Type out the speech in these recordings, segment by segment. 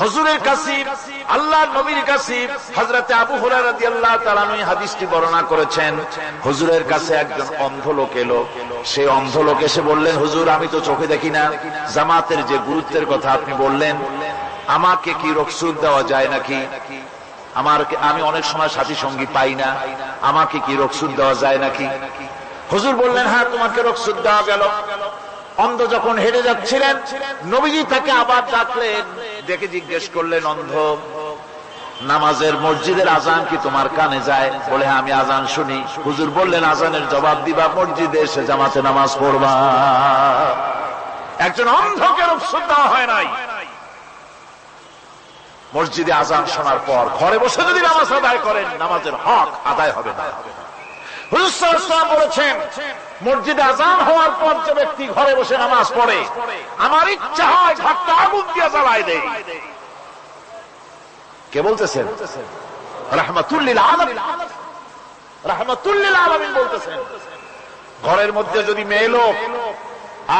হজুরের কাছে আল্লাহ নবীর কাছে হজরতে আবু হুরায়রা রাদিয়াল্লাহু তাআলা নই হাদিসটি বর্ণনা করেছেন। হুজুরের কাছে একজন অন্ধ লোক এলো। সেই অন্ধ লোক এসে বললেন, হুজুর, আমি তো চোখে দেখি না। জামাতের যে গুরুত্বের কথা আপনি বললেন, আমাকে কি রকসুদ দেওয়া যায় নাকি? আমার আমি অনেক সময় সাথী সঙ্গী পাই না। আমাকে কি রকসুদ দেওয়া যায় নাকি? হুজুর বললেন হ্যাঁ তোমাকে রকসুদ দেওয়া গেল। অন্ধ যখন হেঁটে যাচ্ছিলেন নবীজি তাকে আবার ডাকলেন ডেকে জিজ্ঞেস করলেন অন্ধ নামাজের মসজিদের আজান কি তোমার কানে যায়? বলে হ্যাঁ, আমি আজান শুনি। হুজুর বললেন আজানের জবাব দিবা মসজিদে এসে জামাতে নামাজ পড়বা। একজন অন্ধকে রূপসুদ দেওয়া হয় নাই। মসজিদে আজান শোনার পর ঘরে বসে যদি নামাজ আদায় করেন নামাজের হক আদায় হবে না। বলেছেন, মসজিদে আজান হওয়ার পর যে ব্যক্তি ঘরে বসে নামাজ পড়ে, আমার ইচ্ছা হয় ঘরটা আগুন দিয়ে দেয়। কে বলতেছেন? আলামিন। বলতেছেন, ঘরের মধ্যে যদি মেয়ে লোক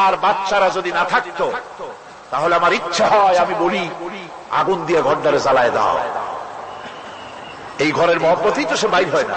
আর বাচ্চারা যদি না থাকতো, তাহলে আমার ইচ্ছা হয় আমি বলি, আগুন দিয়ে ঘর ঘরটারে জ্বালায় দাও। এই ঘরের মহব্বতেই তো সে বাইর হয় না।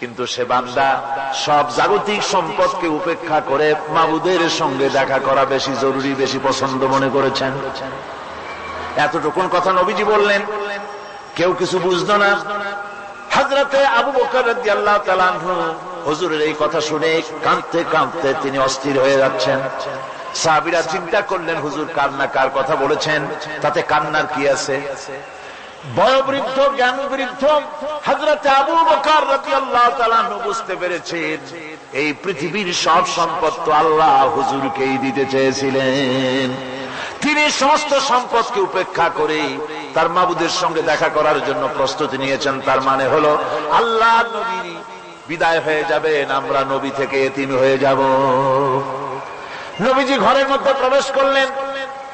কিন্তু সে বান্দা সব জাগতিক সম্পদকে উপেক্ষা করে মাবুদের সঙ্গে দেখা করা বেশি জরুরি, বেশি পছন্দ মনে করেছেন। এতটুকুন কথা নবীজি বললেন, কেউ কিছু বুঝতো না। হাজরাতে আবু বকর আল্লাহ হুজুরের এই কথা শুনে কাঁদতে কাঁদতে তিনি অস্থির হয়ে যাচ্ছেন। সাহাবিরা চিন্তা করলেন, হুজুর কান্না কার কথা বলেছেন, তাতে কান্নার কি আছে? বয়োবৃদ্ধ জ্ঞান বৃদ্ধ হজরত আবু বকর রাদিয়াল্লাহু তাআলা বুঝতে পেরেছেন, এই পৃথিবীর সব সম্পদ তো আল্লাহ হুজুরকেই দিতে চেয়েছিলেন। তিনি সমস্ত সম্পদকে উপেক্ষা করে তার মাবুদের সঙ্গে দেখা করার জন্য প্রস্তুতি নিয়েছেন, তার মানে হলো আল্লাহ নবী বিদায় হয়ে যাবেন, আমরা নবী থেকে এতিম হয়ে যাব। নবীজি ঘরের মধ্যে প্রবেশ করলেন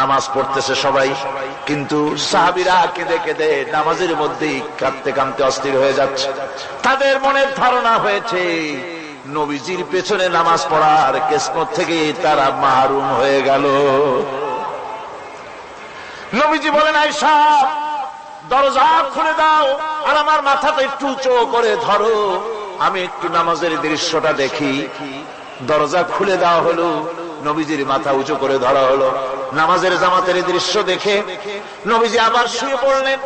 নামাজ পড়তেছে সবাই, কিন্তু সাহাবিরা কেঁদে কেঁদে নামাজের মধ্যেই কাঁদতে কাঁদতে অস্থির হয়ে যাচ্ছে। তাদের মনের ধারণা হয়েছে, নবীজির পেছনে নামাজ পড়ার কেসমত থেকে তারা মাহরুম হয়ে গেল। নবীজি বলেন আয়সা দরজা খুলে দাও, আর আমার মাথাটা একটু উঁচু করে ধরো। আমি একটু নামাজের দৃশ্যটা দেখি। দরজা খুলে দেওয়া হলো। নবীজির মাথা উঁচু করে ধরা হলো। নামাজের জামাতের দৃশ্য দেখে নবীজি আবার শুয়ে পড়লেন।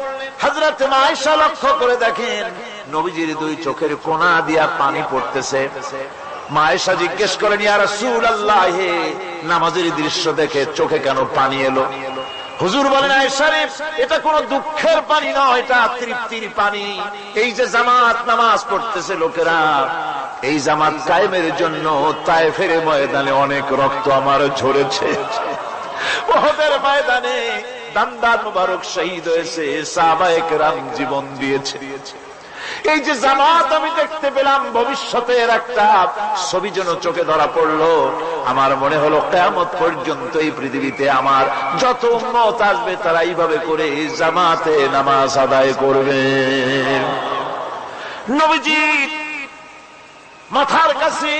হাজরাতে মাইশা লক্ষ্য করে দেখেন নবীজির দুই চোখের কোনা দিয়া পানি পড়তেছে। মায়েশা জিজ্ঞেস করেন ইয়ার সুল আল্লাহ নামাজের দৃশ্য দেখে চোখে কেন পানি এলো? হুজুর বলেন আয় শরীফ এটা কোন দুঃখের পানি নয়, এটা তৃপ্তির পানি। এই যে জামাত নামাজ পড়তেছে লোকেরা এই জামাত কায়েমের জন্য তায়েফের ময়দানে অনেক রক্ত আমার ঝরেছে। ময়দানে দান্দার মুবারক শহীদ হয়েছে জীবন দিয়েছে। এই যে জামাত আমি দেখতে পেলাম, ভবিষ্যতের একটা ছবি যেন চোখে ধরা পড়ল। আমার মনে হলো কেমত পর্যন্ত এই পৃথিবীতে আমার যত উন্মত আসবে, তারা এইভাবে করে জামাতে নামাজ আদায় করবে। নবীজি মাথার কাছে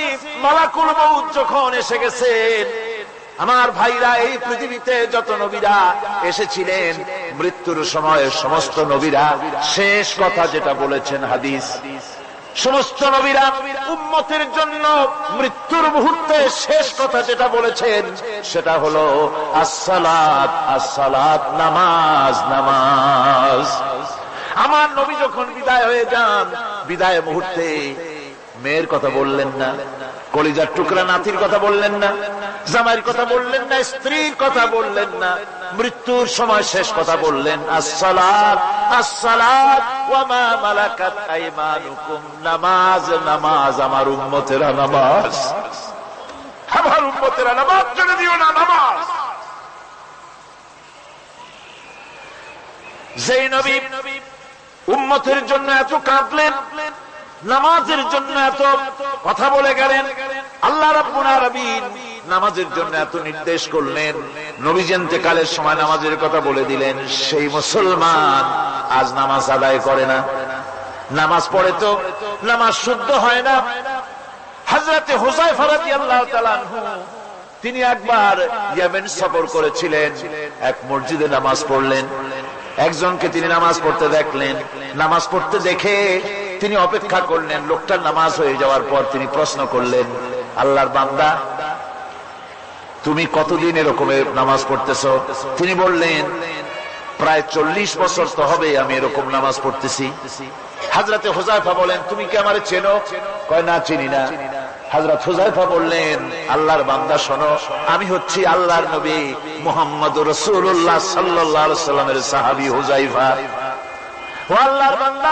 মালাকুল মৌত যখন এসে গেছেন, আমার ভাইরা এই পৃথিবীতে যত নবীরা এসেছিলেন, মৃত্যুর সময় সমস্ত নবীরা শেষ কথা যেটা বলেছেন হাদিস, সমস্ত নবীরা উম্মতের জন্য মৃত্যুর মুহূর্তে শেষ কথা যেটা বলেছেন, সেটা হলো আসসালাত আসসালাত, নামাজ নামাজ। আমার নবী যখন বিদায় হয়ে যান, বিদায় মুহূর্তে মেয়ের কথা বললেন না, কলিজার টুকরা নাতির কথা বললেন না, জামাইয়ের কথা বললেন না, স্ত্রীর কথা বললেন না, মৃত্যুর সময় শেষ কথা বললেন ওয়া মা মালাকাত আইমানুকুম, নামাজ নামাজ, আমার উম্মতেরা নামাজ। আমার উম্মতেরা নামাজ দিও না, নামাজ। যেই নবী উম্মতের জন্য এত কাঁদলেন নামাজের জন্য এত কথা বলে গেলেন। আল্লাহ রাব্বুল নামাজের জন্য এত নির্দেশ করলেন। নবীজেন্তে কালের সময় নামাজের কথা বলে দিলেন, সেই মুসলমান আজ নামাজ আদায় করে না। নামাজ পড়ে তো নামাজ শুদ্ধ হয় না। হাজরাতে হোসাই ফারাতি আল্লাহ তিনি একবার ইয়ামেন সফর করেছিলেন, এক মসজিদে নামাজ পড়লেন। একজনকে তিনি নামাজ পড়তে দেখলেন। নামাজ পড়তে দেখে তিনি অপেক্ষা করলেন লোকটার নামাজ হয়ে যাওয়ার পর তিনি প্রশ্ন করলেন, আল্লাহর বান্দা, তুমি কতদিন এরকমের নামাজ পড়তেছ? তিনি বললেন, প্রায় চল্লিশ বছর তো হবে আমি এরকম নামাজ পড়তেছি। হাজরাতে হোজাইফা বলেন, তুমি কি আমার চেনো? কয়, না, চিনি না। হাজরত হুজাইফা বললেন, আল্লাহর বান্দা, শোনো, আমি হচ্ছি আল্লাহর নবী মোহাম্মদ রসুল্লাহ সাল্লাহ সাল্লামের সাহাবি হুজাইফা ও আল্লাহর বান্দা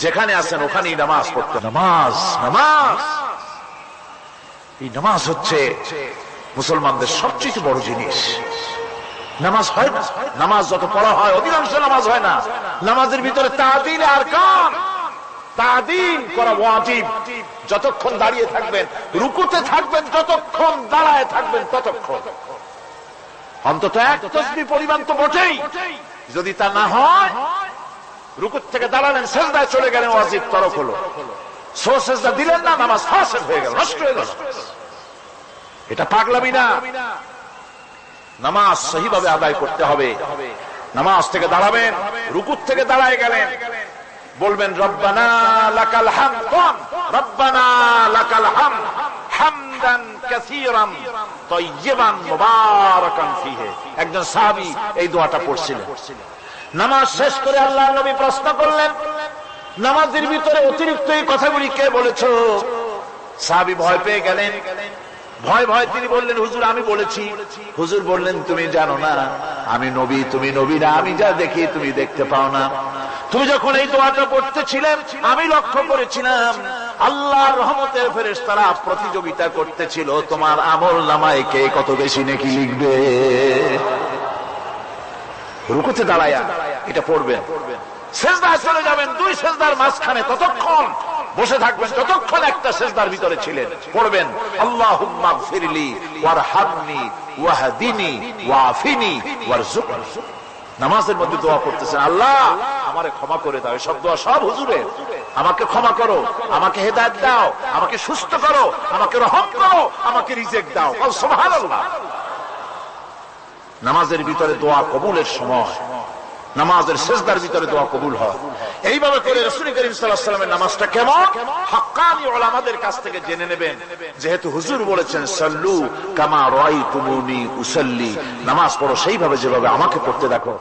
যেখানে আছেন, ওখানেই নামাজ পড়তে নামাজ নামাজ। এই নামাজ হচ্ছে মুসলমানদের সবচেয়ে বড় জিনিস। নামাজ হয় না। নামাজ যত পড়া হয়, অধিকাংশ নামাজ হয় না। নামাজের ভিতরে তাদিল আর কান তাদিল করা ওয়াজিব। যতক্ষণ দাঁড়িয়ে থাকবেন, রুকুতে থাকবেন, যতক্ষণ দাঁড়ায় থাকবেন, ততক্ষণ। অন্তত এক তসবি পরিমাণ তো বটেই। যদি তা না হয় রুকুর থেকে দাঁড়ালেন সেজদায় চলে গেলেন, ওয়াজিব তরক হলো। সো দিলেন না, নামাজ ফাঁসের হয়ে গেল, নষ্ট হয়ে গেল। এটা পাগলামি না। নামাজ সহিভাবে আদায় করতে হবে। নামাজ থেকে দাঁড়াবেন, রুকুর থেকে দাঁড়ায় গেলেন। বলবেন, রব্বানা লাকাল হাম কোন রব্বানা লাকাল হাম হামদান কাসীরাম তাইয়িবান মুবারাকান ফিহি। একজন সাহাবী এই দোয়াটা পড়ছিলেন। নামাজ শেষ করে আল্লাহ নবী প্রশ্ন করলেন, নামাজের ভিতরে অতিরিক্ত এই কথাগুলি কে বলেছ? সাহাবী ভয় পেয়ে গেলেন। ভয় ভয় তিনি বললেন, হুজুর, আমি বলেছি। হুজুর বললেন, তুমি জানো না, আমি নবী, তুমি নবী না, আমি যা দেখি তুমি দেখতে পাও না। তুমি যখন এই দোয়াটা পড়তেছিলেন, আমি লক্ষ্য করেছিলাম আল্লাহ রহমতের ফেরেস তারা প্রতিযোগিতা করতেছিল, তোমার আমল নামায় কে কত বেশি নাকি লিখবে? রুকুতে দাঁড়ায়া এটা পড়বেন। সেজদায় চলে যাবেন দুই সেজদার মাঝখানে ততক্ষণ বসে থাকবেন যতক্ষণ একটা সেজদার ভিতরে ছিলেন। পড়বেন আল্লাহ ফিরলি ওয়ার হামনি ওয়াহাদিনী ওয়াফিনি ওয়ারজুকনি নামাজের মধ্যে দোয়া করতেছেন, আল্লাহ, আমারে ক্ষমা করে দাও সব দোয়া সব হুজুরের আমাকে ক্ষমা করো, আমাকে হেদায়ত দাও, আমাকে সুস্থ করো, আমাকে রহম করো, আমাকে রিজেক্ট দাও। সুবহানাল্লাহ। নামাজের ভিতরে দোয়া কবুলের সময়। নামাজের শেষদার ভিতরে দোয়া কবুল হয়। এইভাবে করে রসুল করিম সাল্লামের নামাজটা কেমন? হাক্কানি ওলামাদের কাছ থেকে জেনে নেবেন। যেহেতু হুজুর বলেছেন, সাল্লু কামা রয় তুমুনি উসল্লি। নামাজ পড়ো সেইভাবে যেভাবে আমাকে পড়তে দেখো।